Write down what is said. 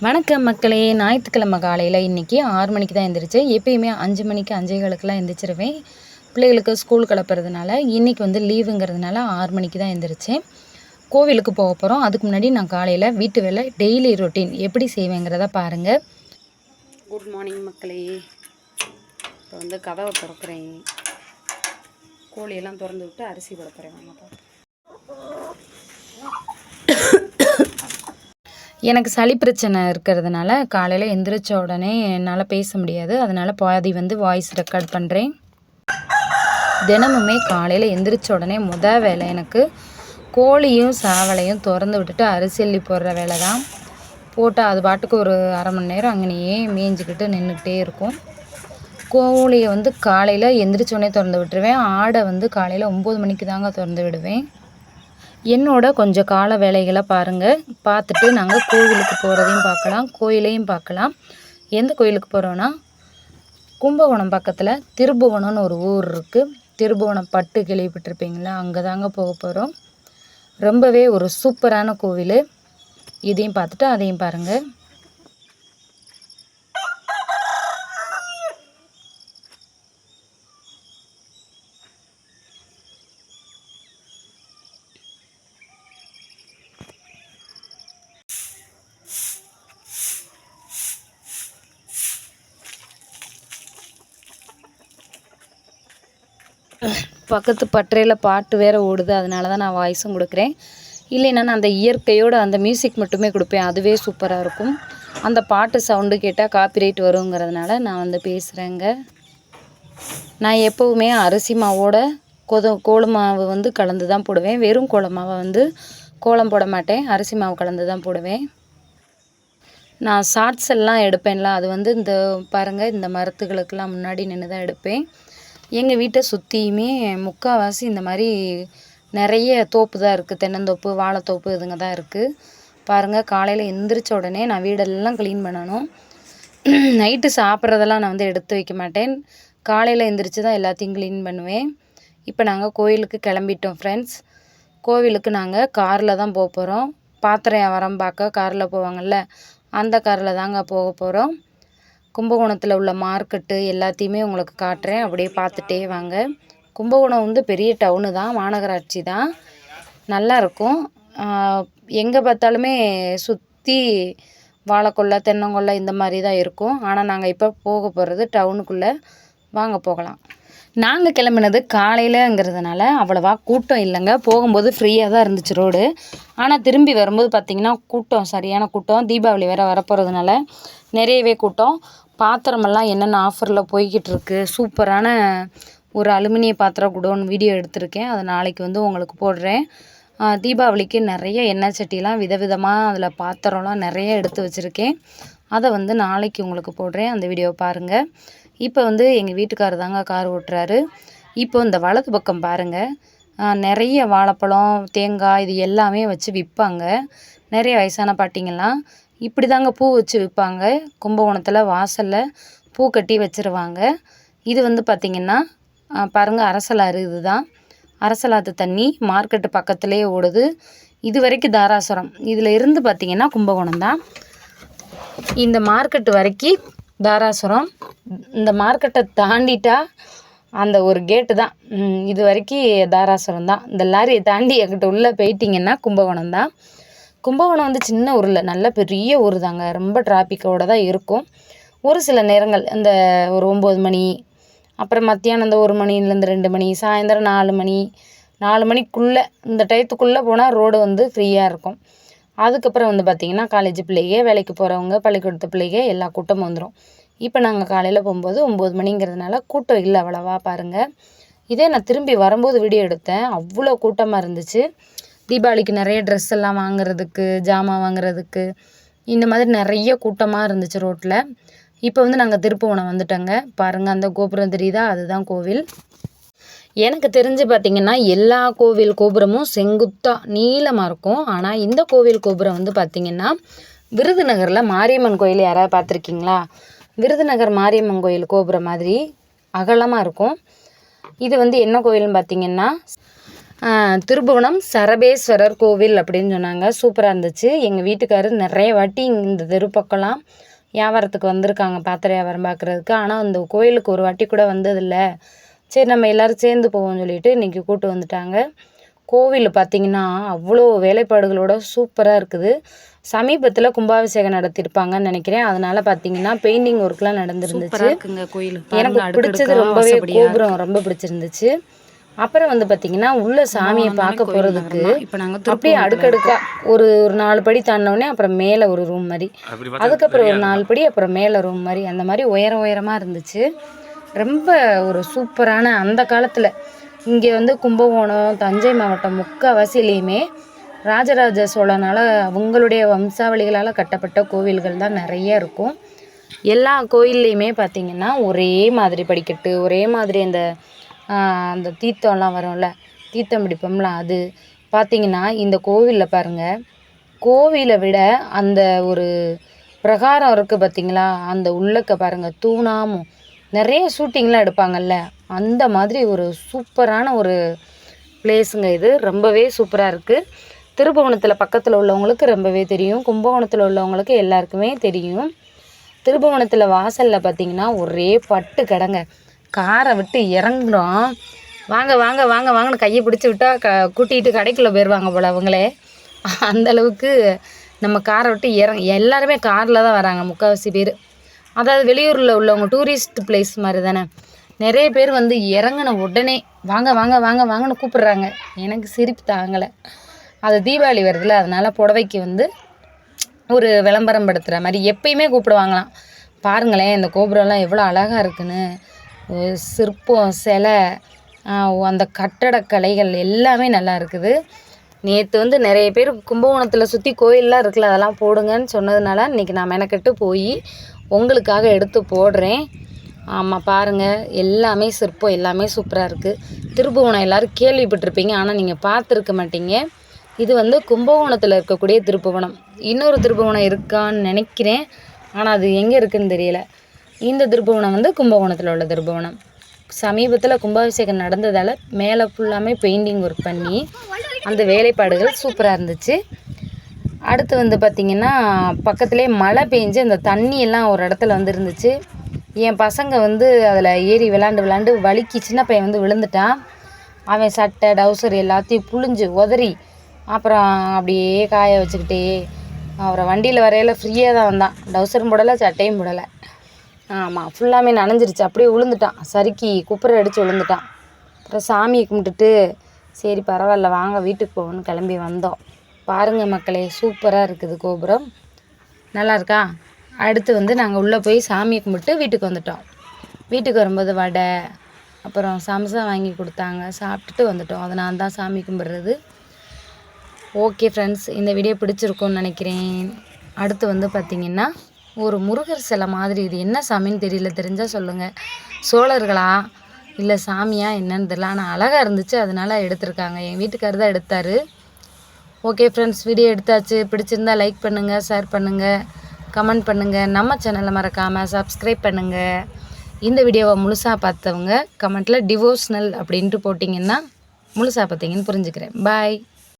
வணக்கம் மக்களே. ஞாயிற்றுக்கிழமை காலையில் இன்றைக்கி ஆறு மணிக்கு தான் எழுந்திரிச்சேன் எப்பயுமே அஞ்சு மணிக்கு அஞ்சேகாலுக்கெல்லாம் எழுந்திரிச்சிருவேன் பிள்ளைகளுக்கு ஸ்கூல் கிளப்புறதுனால இன்றைக்கி வந்து லீவுங்கிறதுனால ஆறு மணிக்கு தான் எழுந்திரிச்சேன் கோவிலுக்கு போக போகிறோம் அதுக்கு முன்னாடி நான் காலையில் வீட்டு வேலை டெய்லி ரொட்டீன் எப்படி செய்வேங்கிறத பாருங்கள் குட் மார்னிங் மக்களே. இப்போ வந்து கதவை திறக்கிறேன். கோழியெல்லாம் திறந்து விட்டு அரிசி போட போகிறேன் வாங்கப்பா எனக்கு சளி பிரச்சனை இருக்கிறதுனால காலையில் எந்திரிச்ச உடனே என்னால் பேச முடியாது. அதனால் பாதி வந்து வாய்ஸ் ரெக்கார்ட் பண்ணுறேன் தினமுமே காலையில் எந்திரிச்ச உடனே முத வேலை எனக்கு கோழியும் சாவலையும் திறந்து விட்டுட்டு அரிசி அள்ளி போடுற வேலை தான். போட்டால் அது பாட்டுக்கு ஒரு அரை மணி நேரம் அங்கேயே மேய்ஞ்சிக்கிட்டு நின்றுக்கிட்டே இருக்கும். கோழியை வந்து காலையில் எந்திரிச்சோடனே திறந்து விட்டுருவேன். ஆடை வந்து காலையில் ஒம்பது மணிக்கு தாங்க திறந்து விடுவேன். என்னோட கொஞ்சம் கால வேலைகளை பாருங்கள் பார்த்துட்டு நாங்கள் கோவிலுக்கு போகிறதையும் பார்க்கலாம் கோயிலையும் பார்க்கலாம். எந்த கோயிலுக்கு போகிறோன்னா கும்பகோணம் பக்கத்தில் திருபுவனம்னு ஒரு ஊர் இருக்குது திருபுவனம் பட்டு கேள்விப்பட்டிருப்பீங்களா? அங்கே தாங்க போக போகிறோம் ரொம்பவே ஒரு சூப்பரான கோவில். இதையும் பார்த்துட்டு அதையும் பாருங்கள் பக்கத்து பட்டறையில் பாட்டு வேறு ஓடுது அதனால தான் நான் வாய்ஸும் கொடுக்குறேன். இல்லைன்னா நான் அந்த இயற்கையோட அந்த மியூசிக் மட்டுமே கொடுப்பேன் அதுவே சூப்பராக இருக்கும். அந்த பாட்டு சவுண்டு கேட்டால் காப்பிரைட் வருங்கிறதுனால நான் வந்து பேசுகிறேங்க நான் எப்போவுமே அரிசி மாவோட கொத கோலமாவு வந்து கலந்து தான் போடுவேன். வெறும் கோலமாவை வந்து கோலம் போட மாட்டேன் அரிசி மாவு கலந்து தான் போடுவேன். நான் ஷார்ட்ஸ் எல்லாம் எடுப்பேன்ல அது வந்து இந்த பாருங்கள் இந்த மரத்துகளுக்கெல்லாம் முன்னாடி நின்று தான் எடுப்பேன். எங்கள் வீட்டை சுற்றியுமே முக்கால்வாசி இந்த மாதிரி நிறைய தோப்பு தான் இருக்குது தென்னந்தோப்பு வாழைத்தோப்பு இதுங்க தான் இருக்குது பாருங்கள் காலையில் எந்திரிச்ச உடனே நான் வீடெல்லாம் க்ளீன் பண்ணணும். நைட்டு சாப்பிட்றதெல்லாம் நான் வந்து எடுத்து வைக்க மாட்டேன். காலையில் எந்திரிச்சு தான் எல்லாத்தையும் க்ளீன் பண்ணுவேன். இப்போ நாங்கள் கோயிலுக்கு கிளம்பிட்டோம் ஃப்ரெண்ட்ஸ் கோவிலுக்கு நாங்கள் காரில் தான் போக போகிறோம் பாத்திரம் வியாபாரம் பார்க்க காரில் போவாங்கள்ல அந்த காரில் தாங்க போக போகிறோம் கும்பகோணத்தில் உள்ள மார்க்கெட்டு எல்லாத்தையுமே உங்களுக்கு காட்டுறேன். அப்படியே பார்த்துட்டே வாங்க. கும்பகோணம் வந்து பெரிய டவுனு தான் மாநகராட்சி தான். நல்லாயிருக்கும் எங்கே பார்த்தாலுமே சுற்றி வாழைக்கொல்லை தென்னங்கொல்லை இந்த மாதிரி தான் இருக்கும். ஆனால் நாங்கள் இப்போ போக போகிறது டவுனுக்குள்ளே வாங்க போகலாம். நாங்கள் கிளம்புனது காலையிலங்கிறதுனால அவ்வளோவா கூட்டம் இல்லைங்க. போகும்போது ஃப்ரீயாக தான் இருந்துச்சு ரோடு ஆனால் திரும்பி வரும்போது பார்த்திங்கன்னா கூட்டம் சரியான கூட்டம். தீபாவளி வேறு வரப்போகிறதுனால நிறையவே கூட்டம். பாத்திரமெல்லாம் என்னென்ன ஆஃபரில் போய்கிட்டு இருக்கு? சூப்பரான ஒரு அலுமினிய பாத்திரம் குடோன் வீடியோ எடுத்திருக்கேன். அதை நாளைக்கு வந்து உங்களுக்கு போடுறேன். தீபாவளிக்கு நிறைய எண்ணெய் சட்டிலாம் விதவிதமாக அதில் பாத்திரம்லாம் நிறைய எடுத்து வச்சுருக்கேன். அதை வந்து நாளைக்கு உங்களுக்கு போடுறேன். அந்த வீடியோவை பாருங்கள் இப்போ வந்து எங்கள் வீட்டுக்காரர் தாங்க கார் ஓட்டுறாரு. இப்போ இந்த வலது பக்கம் பாருங்கள் நிறைய வாழைப்பழம் தேங்காய் இது எல்லாமே வச்சு விற்பாங்க நிறைய வயசான பாட்டிங்கெல்லாம் இப்படி தாங்க பூ வச்சு விற்பாங்க கும்பகோணத்தில் வாசலில் பூ கட்டி வச்சுருவாங்க. இது வந்து பார்த்திங்கன்னா பாருங்கள் அரசலாறு இது தான் அரசலாத்து தண்ணி மார்க்கெட்டு பக்கத்துலேயே ஓடுது. இது வரைக்கும் தாராசுரம். இதில் இருந்து பார்த்திங்கன்னா கும்பகோணம் தான். இந்த மார்க்கெட்டு வரைக்கும் தாராசுரம். இந்த மார்க்கெட்டை தாண்டிட்டா அந்த ஒரு கேட்டு தான். இது வரைக்கும் தாராசுரம் தான். இந்த லாரியை தாண்டி எங்கிட்ட உள்ளே போயிட்டிங்கன்னா கும்பகோணம் தான். கும்பகோணம் வந்து சின்ன ஊரில் நல்ல பெரிய ஊர் தாங்க ரொம்ப டிராஃபிக்கோடு தான் இருக்கும். ஒரு சில நேரங்கள் இந்த ஒரு ஒம்பது மணி அப்புறம் மத்தியானம் இந்த ஒரு மணிலேருந்து ரெண்டு மணி சாயந்தரம் நாலு மணி நாலு மணிக்குள்ளே இந்த டயத்துக்குள்ளே போனால் ரோடு வந்து ஃப்ரீயாக இருக்கும். அதுக்கப்புறம் வந்து பார்த்திங்கன்னா காலேஜ் பிள்ளைங்க வேலைக்கு போகிறவங்க பள்ளிக்கூடத்து பிள்ளைங்க எல்லா கூட்டமும் வந்துடும் இப்போ நாங்கள் காலையில் போகும்போது ஒம்பது மணிங்கிறதுனால கூட்டம் இல்லை அவ்வளவா பாருங்கள் இதே நான் திரும்பி வரும்போது வீடியோ எடுத்தேன். அவ்வளோ கூட்டமாக இருந்துச்சு. தீபாவளிக்கு நிறைய ட்ரெஸ் எல்லாம் வாங்குறதுக்கு ஜாமான் வாங்குறதுக்கு இந்த மாதிரி நிறைய கூட்டமாக இருந்துச்சு ரோட்டில் இப்போ வந்து நாங்கள் திருப்புவனம் வந்துட்டோங்க. பாருங்கள் அந்த கோபுரம் தெரியுதா? அதுதான் கோவில். எனக்கு தெரிஞ்சு பார்த்திங்கன்னா எல்லா கோவில் கோபுரமும் செங்குத்தாக நீளமாக இருக்கும். ஆனால் இந்த கோவில் கோபுரம் வந்து பார்த்திங்கன்னா விருதுநகரில் மாரியம்மன் கோயில் யாராவது பார்த்துருக்கீங்களா? விருதுநகர் மாரியம்மன் கோயில் கோபுரம் மாதிரி அகலமாக இருக்கும். இது வந்து என்ன கோயில்னு பார்த்தீங்கன்னா திருபுவனம் சரபேஸ்வரர் கோவில் அப்படின்னு சொன்னாங்க. சூப்பராக இருந்துச்சு. எங்கள் வீட்டுக்காரர் நிறைய வாட்டி இந்த தெரு பக்கம்லாம் வியாபாரத்துக்கு வந்திருக்காங்க பாத்திர வியாபாரம் பார்க்குறதுக்கு ஆனால் அந்த கோயிலுக்கு ஒரு வாட்டி கூட வந்ததில்ல. சரி நம்ம எல்லோரும் சேர்ந்து போவோம்னு சொல்லிட்டு இன்றைக்கி கூப்பிட்டு வந்துட்டாங்க. கோவில் பார்த்திங்கன்னா அவ்வளோ வேலைப்பாடுகளோட சூப்பராக இருக்குது. சமீபத்தில் கும்பாபிஷேகம் நடத்தியிருப்பாங்கன்னு நினைக்கிறேன். அதனால பார்த்தீங்கன்னா பெயிண்டிங் ஒர்க்லாம் நடந்துருந்துச்சு. கோயில். எனக்கு பிடிச்சது ரொம்பவே கோபுரம் ரொம்ப பிடிச்சிருந்துச்சு. அப்புறம் வந்து பார்த்தீங்கன்னா உள்ள சாமியை பார்க்க போகிறதுக்கு அப்படியே அடுக்கடுக்கா ஒரு ஒரு நாலு படி தாண்டினோடனே அப்புறம் மேலே ஒரு ரூம் மாதிரி. அதுக்கப்புறம் ஒரு நாலு படி அப்புறம் மேலே ரூம் மாதிரி. அந்த மாதிரி உயரம் உயரமாக இருந்துச்சு. ரொம்ப ஒரு சூப்பரான அந்த காலத்தில். இங்கே வந்து கும்பகோணம் தஞ்சை மாவட்டம் முக்கால்வாசிலையுமே ராஜராஜ சோழனால் அவங்களுடைய வம்சாவளிகளால் கட்டப்பட்ட கோவில்கள் தான் நிறைய இருக்கும். எல்லா கோயில்லையுமே பார்த்திங்கன்னா ஒரே மாதிரி படிக்கட்டு ஒரே மாதிரி அந்த அந்த தீர்த்தம்லாம் வரும்ல தீர்த்தம் பிடிப்போம்ல அது. பார்த்திங்கன்னா இந்த கோவிலில் பாருங்கள் கோவிலை விட அந்த ஒரு பிரகாரம் இருக்குது பார்த்திங்களா? அந்த உள்ளக்க பாருங்கள் தூணாமும் நிறைய ஷூட்டிங்லாம் எடுப்பாங்கல்ல. அந்த மாதிரி ஒரு சூப்பரான ஒரு பிளேஸுங்க இது. ரொம்பவே சூப்பராக இருக்குது திருபுவனத்தில் பக்கத்தில் உள்ளவங்களுக்கு ரொம்பவே தெரியும். கும்பகோணத்தில் உள்ளவங்களுக்கு எல்லாருக்குமே தெரியும். திருபுவனத்தில் வாசலில் பார்த்தீங்கன்னா ஒரே பட்டு கடங்க. காரை விட்டு இறங்குறோம். வாங்க வாங்க வாங்க வாங்கன்னு கையை பிடிச்சி விட்டா க கூட்டிகிட்டு கடைக்குள்ளே போயிடுவாங்க போல் அவங்களே. அந்த அளவுக்கு நம்ம காரை விட்டு இறங்க எல்லாருமே காரில் தான் வராங்க. முக்கால்வாசி பேர். அதாவது வெளியூரில் உள்ளவங்க டூரிஸ்ட் பிளேஸ் மாதிரி தானே. நிறைய பேர் வந்து இறங்கின உடனே வாங்க வாங்க வாங்க வாங்கன்னு கூப்பிடுறாங்க. எனக்கு சிரிப்பு தாங்கலை அது தீபாவளி வருதுல்ல அதனால் புடவைக்கு வந்து ஒரு விளம்பரம் படுத்துகிற மாதிரி எப்பயுமே கூப்பிடுவாங்களாம். பாருங்களேன் இந்த கோபுரம்லாம் எவ்வளோ அழகாக இருக்குன்னு. சிற்பம் சிலை அந்த கட்டடக்கலைகள் எல்லாமே நல்லா இருக்குது. நேற்று வந்து நிறைய பேர் கும்பகோணத்தில் சுற்றி கோயிலெலாம் இருக்குல்ல அதெல்லாம் போடுங்கன்னு சொன்னதுனால இன்றைக்கி நான் மெனக்கெட்டு போய் உங்களுக்காக எடுத்து போடுறேன். ஆமாம் பாருங்கள் எல்லாமே சிற்பம் எல்லாமே சூப்பராக இருக்குது திருப்புவனம் எல்லோரும் கேள்விப்பட்டிருப்பீங்க ஆனால் நீங்கள் பார்த்துருக்க மாட்டீங்க. இது வந்து கும்பகோணத்தில் இருக்கக்கூடிய திருப்புவனம் இன்னொரு திருப்புவனம் இருக்கான்னு நினைக்கிறேன். ஆனால் அது எங்கே இருக்குன்னு தெரியல. இந்த திருப்புவனம் வந்து கும்பகோணத்தில் உள்ள திருப்புவனம் சமீபத்தில் கும்பாபிஷேகம் நடந்ததால் மேலே ஃபுல்லாமே பெயிண்டிங் ஒர்க் பண்ணி அந்த வேலைப்பாடுகள் சூப்பராக இருந்துச்சு. அடுத்து வந்து பார்த்திங்கன்னா பக்கத்துலேயே மழை பெஞ்சு அந்த தண்ணியெல்லாம் ஒரு இடத்துல வந்து இருந்துச்சு. என் பசங்க வந்து அதில் ஏறி விளாண்டு விளாண்டு வலிக்கு. சின்ன பையன் வந்து விழுந்துட்டான். அவன் சட்டை டவுசர் எல்லாத்தையும் புழிஞ்சு உதறி அப்புறம் அப்படியே காய வச்சுக்கிட்டே அப்புறம் வண்டியில் வரையில ஃப்ரீயாக தான் வந்தான். டவுசரும் போடலை சட்டையும் போடலை. ஆமாம் ஃபுல்லாமே நனைஞ்சிருச்சு. அப்படியே விழுந்துட்டான் சறுக்கி குப்புரை அடித்து விழுந்துட்டான் அப்புறம் சாமியை கும்பிட்டுட்டு சரி பரவாயில்ல வாங்க வீட்டுக்கு போகணும்னு கிளம்பி வந்தோம். பாருங்கள் மக்களே சூப்பராக இருக்குது கோபுரம். நல்லா இருக்கா அடுத்து வந்து நாங்கள் உள்ளே போய் சாமியை கும்பிட்டு வீட்டுக்கு வந்துட்டோம். வீட்டுக்கு வரும்போது வடை அப்புறம் சம்சா வாங்கி கொடுத்தாங்க. சாப்பிட்டுட்டு வந்துட்டோம். அதை நான் தான் சாமி கும்பிட்றது. ஓகே ஃப்ரெண்ட்ஸ் இந்த வீடியோ பிடிச்சிருக்கும்னு நினைக்கிறேன். அடுத்து வந்து பார்த்திங்கன்னா ஒரு முருகர் சிலை மாதிரி இது என்ன சாமின்னு தெரியல. தெரிஞ்சால் சொல்லுங்கள் சோழர்களா? இல்லை சாமியா? என்னன்னு தெரியல. ஆனால் அழகாக இருந்துச்சு. அதனால எடுத்திருக்காங்க. என் வீட்டுக்காரர் தான் எடுத்தார். ஓகே ஃப்ரெண்ட்ஸ் வீடியோ எடுத்தாச்சு. பிடிச்சிருந்தா லைக் பண்ணுங்கள் ஷேர் பண்ணுங்கள் கமெண்ட் பண்ணுங்கள் நம்ம சேனலை மறக்காமல் சப்ஸ்கிரைப் பண்ணுங்கள் இந்த வீடியோவை முழுசாக பார்த்தவங்க கமெண்ட்டில் டிவோஷ்னல் அப்படின்ட்டு போட்டிங்கன்னா முழுசாக பார்த்தீங்கன்னு புரிஞ்சுக்கிறேன். பாய்